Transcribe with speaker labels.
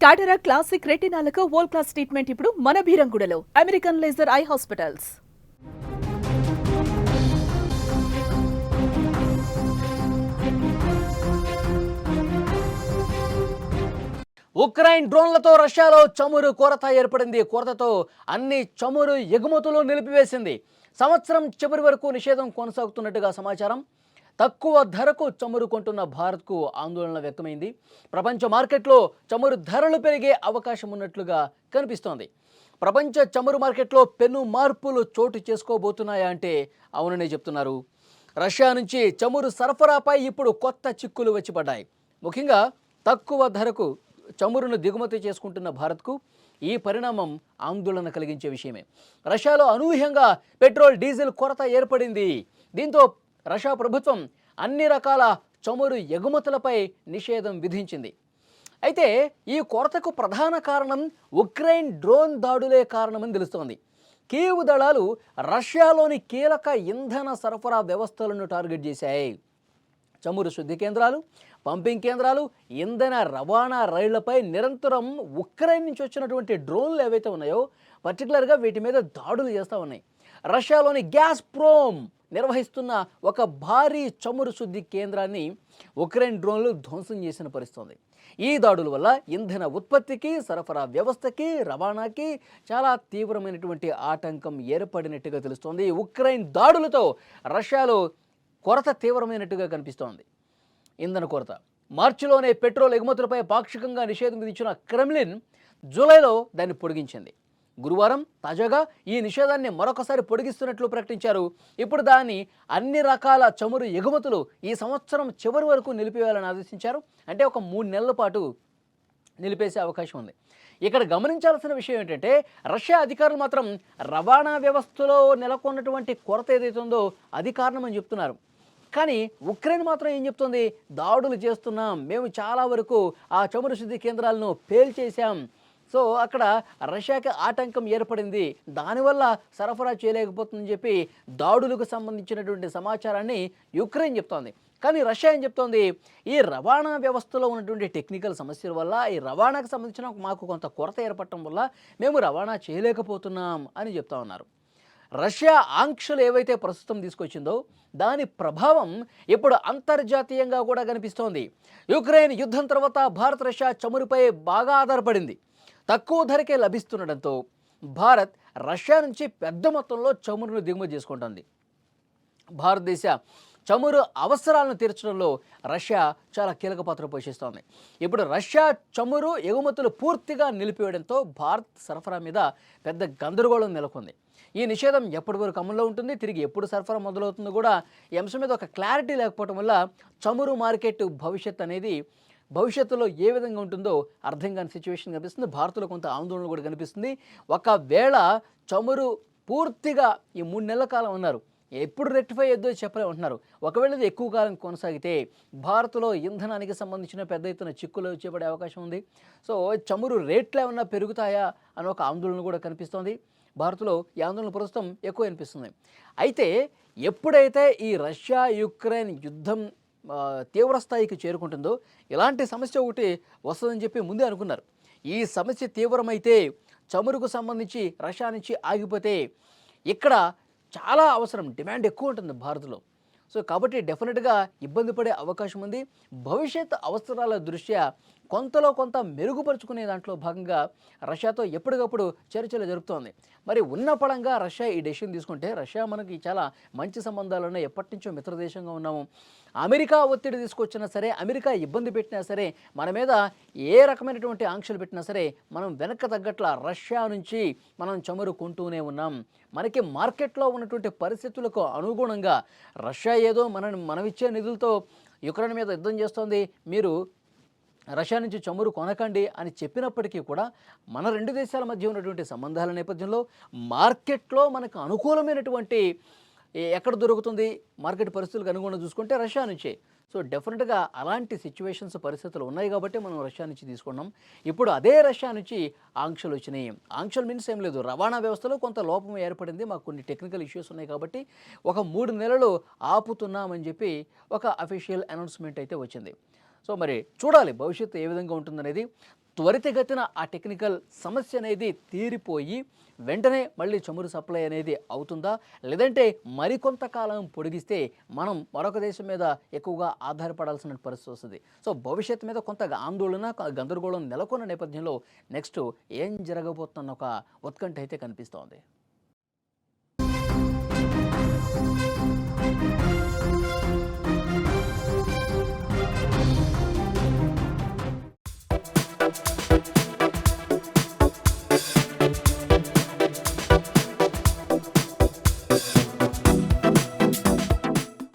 Speaker 1: టాటరా classic రెటినాలకు world class treatment ఇప్పుడు మన భీరంగుడలో American laser eye hospitals
Speaker 2: Ukraine డ్రోన్లతో రష్యాలో చమురు కొరత ఏర్పడింది. కొరతతో అన్ని చమురు ఎగుమతులు నిలిపివేసింది. సంవత్సరం చివరి వరకు నిషేధం కొనసాగుతున్నట్టుగా సమాచారం. తక్కువ ధరకు చమురు కొంటున్న భారత్కు ఆందోళన వ్యక్తమైంది. ప్రపంచ మార్కెట్లో చమురు ధరలు పెరిగే అవకాశం ఉన్నట్లుగా కనిపిస్తోంది. ప్రపంచ చమురు మార్కెట్లో పెను మార్పులు చోటు చేసుకోబోతున్నాయా అంటే అవుననే చెప్తున్నారు. రష్యా నుంచి చమురు సరఫరాపై ఇప్పుడు కొత్త చిక్కులు వచ్చి పడ్డాయి. ముఖ్యంగా తక్కువ ధరకు చమురును దిగుమతి చేసుకుంటున్న భారత్కు ఈ పరిణామం ఆందోళన కలిగించే విషయమే. రష్యాలో అనూహ్యంగా పెట్రోల్ డీజిల్ కొరత ఏర్పడింది. దీంతో రష్యా ప్రభుత్వం అన్ని రకాల చమురు ఎగుమతులపై నిషేధం విధించింది. అయితే ఈ కొరతకు ప్రధాన కారణం ఉక్రెయిన్ డ్రోన్ దాడులే కారణమని తెలుస్తోంది. కీవ్ దళాలు రష్యాలోని కీలక ఇంధన సరఫరా వ్యవస్థలను టార్గెట్ చేశాయి. చమురు శుద్ధి కేంద్రాలు పంపింగ్ కేంద్రాలు ఇంధన రవాణా రైళ్ళపై నిరంతరం ఉక్రెయిన్ నుంచి వచ్చినటువంటి డ్రోన్లు ఏవైతే ఉన్నాయో పర్టికులర్గా వీటి మీద దాడులు చేస్తూ ఉన్నాయి. రష్యాలోని గ్యాస్ ప్రోమ్ నిర్వహిస్తున్న ఒక భారీ చమురు శుద్ధి కేంద్రాన్ని ఉక్రెయిన్ డ్రోన్లు ధ్వంసం చేసిన పరిస్థితుంది. ఈ దాడుల వల్ల ఇంధన ఉత్పత్తికి సరఫరా వ్యవస్థకి రవాణాకి చాలా తీవ్రమైనటువంటి ఆటంకం ఏర్పడినట్టుగా తెలుస్తోంది. ఉక్రెయిన్ దాడులతో రష్యాలో కొరత తీవ్రమైనట్టుగా కనిపిస్తోంది. ఇంధన కొరత. మార్చిలోనే పెట్రోల్ ఎగుమతులపై పాక్షికంగా నిషేధం విధించిన క్రెమ్లిన్ జూలైలో దాన్ని పొడిగించింది. గురువారం తాజాగా ఈ నిషేధాన్ని మరొకసారి పొడిగిస్తున్నట్లు ప్రకటించారు. ఇప్పుడు దాన్ని అన్ని రకాల చమురు ఎగుమతులు ఈ సంవత్సరం చివరి వరకు నిలిపివేయాలని ఆదేశించారు. అంటే ఒక మూడు నెలల పాటు నిలిపేసే అవకాశం ఉంది. ఇక్కడ గమనించాల్సిన విషయం ఏంటంటే రష్యా అధికారులు మాత్రం రవాణా వ్యవస్థలో నెలకొన్నటువంటి కొరత ఏదైతే ఉందో అది కారణమని చెప్తున్నారు. కానీ ఉక్రెయిన్ మాత్రం ఏం చెప్తుంది? దాడులు చేస్తున్నాం. మేము చాలా వరకు ఆ చమురు శుద్ధి కేంద్రాలను పేల్చేశాం. సో అక్కడ రష్యాకి ఆటంకం ఏర్పడింది. దానివల్ల సరఫరా చేయలేకపోతుందని చెప్పి దాడులకు సంబంధించినటువంటి సమాచారాన్ని యుక్రెయిన్ చెప్తోంది. కానీ రష్యా ఏం చెప్తోంది? ఈ రవాణా వ్యవస్థలో ఉన్నటువంటి టెక్నికల్ సమస్యల వల్ల ఈ రవాణాకు సంబంధించిన మాకు కొంత కొరత ఏర్పడటం వల్ల మేము రవాణా చేయలేకపోతున్నాం అని చెప్తా ఉన్నారు. రష్యా ఆంక్షలు ఏవైతే ప్రస్తుతం తీసుకొచ్చిందో దాని ప్రభావం ఇప్పుడు అంతర్జాతీయంగా కూడా కనిపిస్తోంది. యుక్రెయిన్ యుద్ధం తర్వాత భారత్ రష్యా చమురుపై బాగా ఆధారపడింది. తక్కువ ధరకే లభిస్తుండటంతో భారత్ రష్యా నుంచి పెద్ద మొత్తంలో చమురును దిగుమతి చేసుకుంటుంది. భారతదేశ చమురు అవసరాలను తీర్చడంలో రష్యా చాలా కీలక పాత్ర పోషిస్తోంది. ఇప్పుడు రష్యా చమురు ఎగుమతులు పూర్తిగా నిలిపివేయడంతో భారత్ సరఫరా మీద పెద్ద గందరగోళం నెలకొంది. ఈ నిషేధం ఎప్పటి వరకు అమల్లో ఉంటుంది తిరిగి ఎప్పుడు సరఫరా మొదలవుతుందో కూడా ఈ అంశం మీద ఒక క్లారిటీ లేకపోవడం వల్ల చమురు మార్కెట్ భవిష్యత్ అనేది భవిష్యత్తులో ఏ విధంగా ఉంటుందో అర్థం కాని సిచ్యువేషన్ కనిపిస్తుంది. భారత్లో కొంత ఆందోళన కూడా కనిపిస్తుంది. ఒకవేళ చమురు పూర్తిగా ఈ మూడు నెలల కాలం ఉన్నారు. ఎప్పుడు రెక్టిఫై అయ్యో చెప్పలే ఉంటున్నారు ఒకవేళ ఇది ఎక్కువ కాలం కొనసాగితే భారత్లో ఇంధనానికి సంబంధించిన పెద్ద ఎత్తున చిక్కులు చేపడే అవకాశం ఉంది. సో చమురు రేట్లు ఏమన్నా పెరుగుతాయా అని ఒక ఆందోళన కూడా కనిపిస్తోంది. భారత్లో ఈ ఆందోళన ప్రస్తుతం ఎక్కువ అనిపిస్తుంది. అయితే ఎప్పుడైతే ఈ రష్యా యుక్రెయిన్ యుద్ధం తీవ్రస్థాయికి చేరుకుంటుందో ఇలాంటి సమస్య ఒకటి వస్తుందని చెప్పి ముందే అనుకున్నారు. ఈ సమస్య తీవ్రమైతే చమురుకు సంబంధించి రష్యా నుంచి ఆగిపోతే ఇక్కడ చాలా అవసరం డిమాండ్ ఎక్కువ ఉంటుంది భారత్లో. సో కాబట్టి డెఫినెట్గా ఇబ్బంది పడే అవకాశం ఉంది. భవిష్యత్ అవసరాల దృష్ట్యా కొంతలో కొంత మెరుగుపరుచుకునే దాంట్లో భాగంగా రష్యాతో ఎప్పటికప్పుడు చర్చలు జరుపుతోంది. మరి ఉన్న పడంగా రష్యా ఈ డెసిషన్ తీసుకుంటే రష్యా మనకి చాలా మంచి సంబంధాలు ఉన్నాయి ఎప్పటి నుంచో మిత్రదేశంగా ఉన్నాము. అమెరికా ఒత్తిడి తీసుకొచ్చినా సరే అమెరికా ఇబ్బంది పెట్టినా సరే మన మీద ఏ రకమైనటువంటి ఆంక్షలు పెట్టినా సరే మనం వెనక్కి తగ్గట్ల రష్యా నుంచి మనం చమురు కొంటూనే ఉన్నాం. మనకి మార్కెట్లో ఉన్నటువంటి పరిస్థితులకు అనుగుణంగా రష్యా ఏదో మన మనమిచ్చే నిధులతో యుక్రెయిన్ మీద యుద్ధం చేస్తోంది. మీరు రష్యా నుంచి చమురు కొనకండి అని చెప్పినప్పటికీ కూడా మన రెండు దేశాల మధ్య ఉన్నటువంటి సంబంధాల నేపథ్యంలో మార్కెట్లో మనకు అనుకూలమైనటువంటి ఎక్కడ దొరుకుతుంది? మార్కెట్ పరిస్థితులకు అనుగుణంగా చూసుకుంటే రష్యా నుంచే. సో డెఫినెట్గా అలాంటి సిచ్యువేషన్స్ పరిస్థితులు ఉన్నాయి కాబట్టి మనం రష్యా నుంచి తీసుకున్నాం. ఇప్పుడు అదే రష్యా నుంచి ఆంక్షలు వచ్చినాయి. ఆంక్షలు మీన్స్ ఏం లేదు. రవాణా వ్యవస్థలో కొంత లోపం ఏర్పడింది. మాకు కొన్ని టెక్నికల్ ఇష్యూస్ ఉన్నాయి కాబట్టి ఒక మూడు నెలలు ఆపుతున్నామని చెప్పి ఒక అఫీషియల్ అనౌన్స్మెంట్ అయితే వచ్చింది. సో మరి చూడాలి భవిష్యత్తు ఏ విధంగా ఉంటుందనేది. త్వరితగతిన ఆ టెక్నికల్ సమస్య అనేది తీరిపోయి వెంటనే మళ్ళీ చమురు సప్లై అనేది అవుతుందా? లేదంటే మరికొంతకాలం పొడిగిస్తే మనం మరొక దేశం మీద ఎక్కువగా ఆధారపడాల్సిన పరిస్థితి వస్తుంది. సో భవిష్యత్తు మీద కొంత ఆందోళన గందరగోళం నెలకొన్న నేపథ్యంలో నెక్స్ట్ ఏం జరగబోతున్న ఒక ఉత్కంఠ అయితే కనిపిస్తోంది.